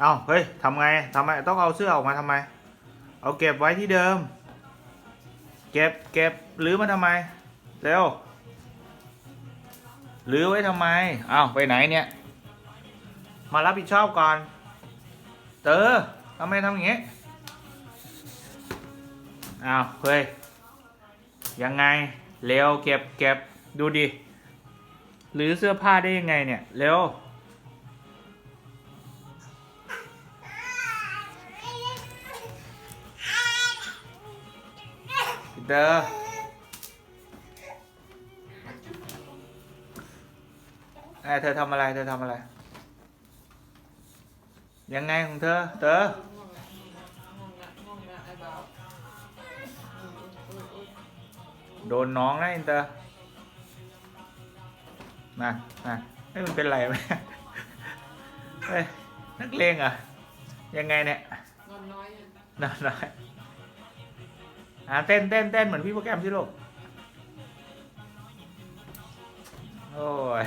เอาเฮ้ยทำไงทำไมต้องเอาเสื้อออกมาทำไม เอาเก็บไว้ที่เดิม เก็บเก็บหรือมาทำไม เร็วหรือไว้ทำไมเอาไปไหนเนี่ย มารับผิดชอบก่อน เต๋อทำไมทำอย่างงี้อ้าวเฮ้ยยังไงเร็วเก็บเก็บดูดิหรือเสื้อผ้าได้ยังไงเนี่ยเร็ว เดอไอ้เธอทำอะไร เธอทำอะไร ยังไงของเธอ เธอง่วงละง่วงละง่วงละไอ้บ่าวโดนน้องนะอินเตอร์มามาเฮ้ยมันเป็นไรไหมเฮ้ยนักเลงเหรอะ ยังไงเนี่ยนอนน้อยอะนอนน้อย อ่าเต้นเต้นเต้นเหมือนพี่โปรแกรมสิลูกโอ้ย